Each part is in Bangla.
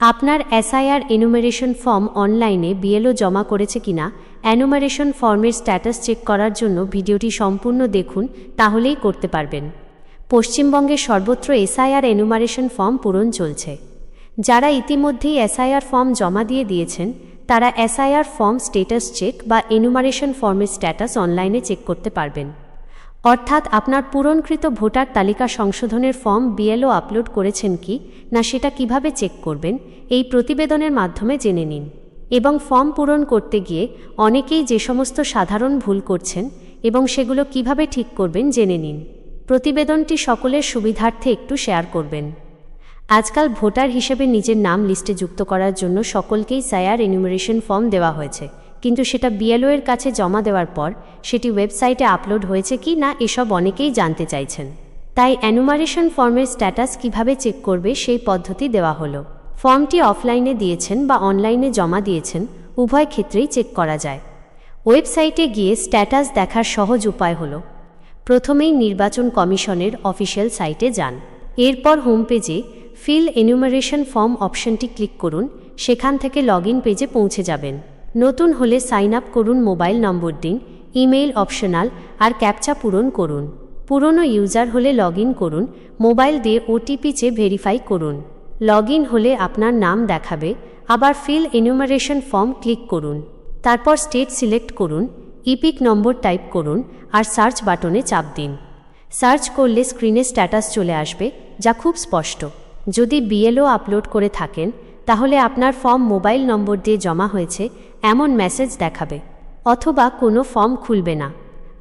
আপনার এসআইআর এনুমারেশন ফর্ম অনলাইনে বিএলও জমা করেছে কিনা অ্যানুমারেশন ফর্মের স্ট্যাটাস চেক করার জন্য ভিডিওটি সম্পূর্ণ দেখুন, তাহলেই করতে পারবেন। পশ্চিমবঙ্গের সর্বত্র এসআইআর এনুমারেশন ফর্ম পূরণ চলছে। যারা ইতিমধ্যেই এসআইআর ফর্ম জমা দিয়ে দিয়েছেন, তারা এসআইআর ফর্ম স্টেটাস চেক বা এনুমারেশন ফর্মের স্ট্যাটাস অনলাইনে চেক করতে পারবেন। অর্থাৎ আপনার পূরণকৃত ভোটার তালিকা সংশোধনের ফর্ম বিএলও আপলোড করেছেন কি, না সেটা কীভাবে চেক করবেন, এই প্রতিবেদনের মাধ্যমে জেনে নিন। এবং ফর্ম পূরণ করতে গিয়ে অনেকেই যে সমস্ত সাধারণ ভুল করছেন এবং সেগুলো কীভাবে ঠিক করবেন জেনে নিন। প্রতিবেদনটি সকলের সুবিধার্থে একটু শেয়ার করবেন। আজকাল ভোটার হিসেবে নিজের নাম লিস্টে যুক্ত করার জন্য সকলকেই সায়ার এনিউমারেশন ফর্ম দেওয়া হয়েছে। কিন্তু সেটা বিএলও এর কাছে জমা দেওয়ার পর সেটি ওয়েবসাইটে আপলোড হয়েছে কি না এসব অনেকেই জানতে চাইছেন। তাই অ্যানুমারেশন ফর্মের স্ট্যাটাস কীভাবে চেক করবে সেই পদ্ধতি দেওয়া হলো। ফর্মটি অফলাইনে দিয়েছেন বা অনলাইনে জমা দিয়েছেন, উভয় ক্ষেত্রেই চেক করা যায়। ওয়েবসাইটে গিয়ে স্ট্যাটাস দেখার সহজ উপায় হলো, প্রথমেই নির্বাচন কমিশনের অফিসিয়াল সাইটে যান। এরপর হোম পেজে ফিল এনুমারেশন ফর্ম অপশনটি ক্লিক করুন, সেখান থেকে লগ পেজে পৌঁছে যাবেন। নতুন হলে সাইন আপ করুন মোবাইল নম্বর দিন, ইমেইল অপশনাল, আর ক্যাপচা পূরণ করুন। পুরনো ইউজার হলে লগ করুন, মোবাইল দিয়ে ওটিপি চেয়ে ভেরিফাই করুন। লগ হলে আপনার নাম দেখাবে, আবার ফিল এনুমারেশন ফর্ম ক্লিক করুন। তারপর স্টেট সিলেক্ট করুন, ইপিক নম্বর টাইপ করুন, আর সার্চ বাটনে চাপ দিন। সার্চ করলে স্ক্রিনে স্ট্যাটাস চলে আসবে, যা খুব স্পষ্ট। যদি বিএলও আপলোড করে থাকেন, তাহলে আপনার ফর্ম মোবাইল নম্বর দিয়ে জমা হয়েছে এমন মেসেজ দেখাবে, অথবা কোনো ফর্ম খুলবে না।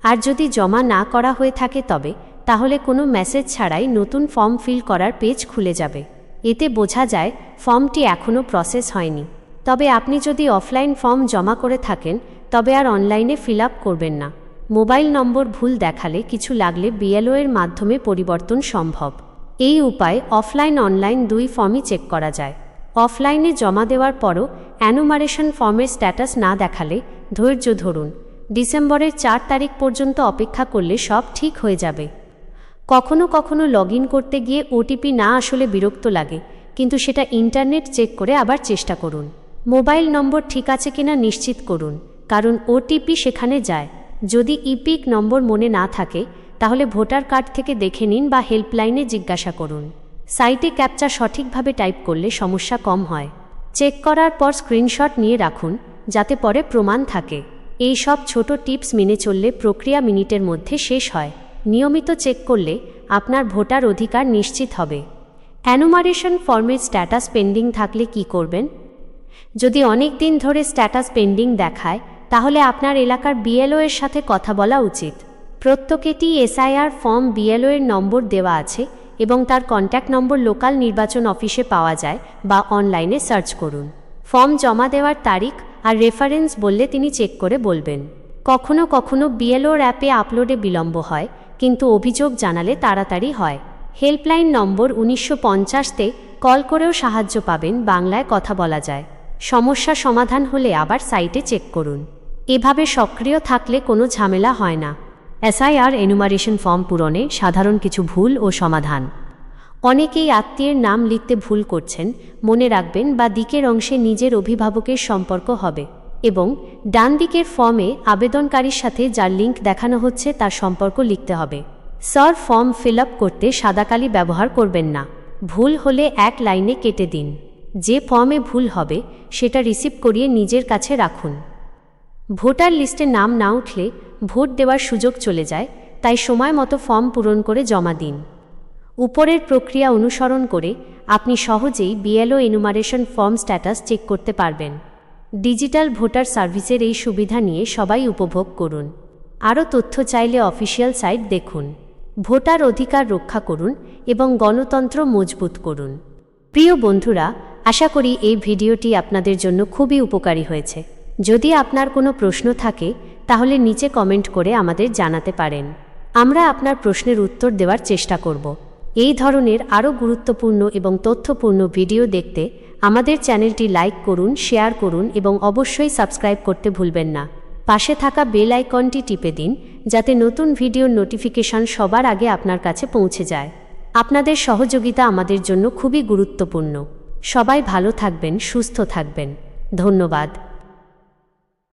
আর যদি জমা না করা হয়ে থাকে তবে, তাহলে কোনো মেসেজ ছাড়াই নতুন ফর্ম ফিল করার পেজ খুলে যাবে। এতে বোঝা যায় ফর্মটি এখনও প্রসেস হয়নি। তবে আপনি যদি অফলাইন ফর্ম জমা করে থাকেন, তবে আর অনলাইনে ফিল করবেন না। মোবাইল নম্বর ভুল দেখালে কিছু লাগলে বিএলও এর মাধ্যমে পরিবর্তন সম্ভব। এই উপায় অফলাইন অনলাইন দুই ফর্মই চেক করা যায়। অফলাইনে জমা দেওয়ার পরও অ্যানুমারেশন ফর্মের স্ট্যাটাস না দেখালে ধৈর্য ধরুন। ডিসেম্বরের চার তারিখ পর্যন্ত অপেক্ষা করলে সব ঠিক হয়ে যাবে। কখনো কখনো লগ করতে গিয়ে ওটিপি না আসলে বিরক্ত লাগে, কিন্তু সেটা ইন্টারনেট চেক করে আবার চেষ্টা করুন। মোবাইল নম্বর ঠিক আছে কিনা নিশ্চিত করুন, কারণ ওটিপি সেখানে যায়। যদি ইপিক নম্বর মনে না থাকে, তাহলে ভোটার কার্ড থেকে দেখে নিন বা হেল্পলাইনে জিজ্ঞাসা করুন। সাইটে ক্যাপচা সঠিকভাবে টাইপ করলে সমস্যা কম হয়। চেক করার পর স্ক্রিনশট নিয়ে রাখুন, যাতে পরে প্রমাণ থাকে। এই সব ছোট টিপস মেনে চললে প্রক্রিয়া মিনিটের মধ্যে শেষ হয়। নিয়মিত চেক করলে আপনার ভোটার অধিকার নিশ্চিত হবে। অ্যানুমারেশন ফর্মের স্ট্যাটাস পেন্ডিং থাকলে কি করবেন? যদি অনেক দিন ধরে স্ট্যাটাস পেন্ডিং দেখায়, তাহলে আপনার এলাকার বিএলও এর সাথে কথা বলা উচিত। প্রত্যেকেটি এসআইআর ফর্ম বিএলও এর নম্বর দেওয়া আছে এবং তার কন্ট্যাক্ট নম্বর লোকাল নির্বাচন অফিসে পাওয়া যায় বা অনলাইনে সার্চ করুন। ফর্ম জমা দেওয়ার তারিখ আর রেফারেন্স বললে তিনি চেক করে বলবেন। কখনো কখনো বিএলওর অ্যাপে আপলোডে বিলম্ব হয়, কিন্তু অভিযোগ জানালে তাড়াতাড়ি হয়। হেল্পলাইন নম্বর উনিশশো পঞ্চাশতে কল করেও সাহায্য পাবেন, বাংলায় কথা বলা যায়। সমস্যা সমাধান হলে আবার সাইটে চেক করুন। এভাবে সক্রিয় থাকলে কোনো ঝামেলা হয় না। এসআইআর এনুমারেশন ফর্ম পূরণে সাধারণ কিছু ভুল ও সমাধান। অনেকেই আত্মীয়ের নাম লিখতে ভুল করছেন, মনে রাখবেন বা দিকের অংশে নিজের অভিভাবকের সম্পর্ক হবে এবং ডান দিকের ফর্মে আবেদনকারীর সাথে যার লিঙ্ক দেখানো হচ্ছে তার সম্পর্ক লিখতে হবে। স্যার, ফর্ম ফিল করতে সাদাকালি ব্যবহার করবেন না। ভুল হলে এক লাইনে কেটে দিন। যে ফর্মে ভুল হবে, সেটা রিসিভ করিয়ে নিজের কাছে রাখুন। ভোটার লিস্টে নাম না উঠলে ভোট দেওয়ার সুযোগ চলে যায়, তাই সময় মতো ফর্ম পূরণ করে জমা দিন। উপরের প্রক্রিয়া অনুসরণ করে আপনি সহজেই BLO enumeration form status check করতে পারবেন। ডিজিটাল ভোটার সার্ভিসের এই সুবিধা নিয়ে সবাই উপভোগ করুন। আরও তথ্য চাইলে অফিসিয়াল সাইট দেখুন। ভোটার অধিকার রক্ষা করুন এবং গণতন্ত্র মজবুত করুন। প্রিয় বন্ধুরা, আশা করি এই ভিডিওটি আপনাদের জন্য খুবই উপকারী হয়েছে। যদি আপনার কোনো প্রশ্ন থাকে তাহলে নিচে কমেন্ট করে আমাদের জানাতে পারেন। আমরা আপনার প্রশ্নের উত্তর দেওয়ার চেষ্টা করব। এই ধরনের আরও গুরুত্বপূর্ণ এবং তথ্যপূর্ণ ভিডিও দেখতে আমাদের চ্যানেলটি লাইক করুন, শেয়ার করুন এবং অবশ্যই সাবস্ক্রাইব করতে ভুলবেন না। পাশে থাকা বেল আইকনটি টিপে দিন, যাতে নতুন ভিডিওর নোটিফিকেশন সবার আগে আপনার কাছে পৌঁছে যায়। আপনাদের সহযোগিতা আমাদের জন্য খুবই গুরুত্বপূর্ণ। সবাই ভালো থাকবেন, সুস্থ থাকবেন। ধন্যবাদ।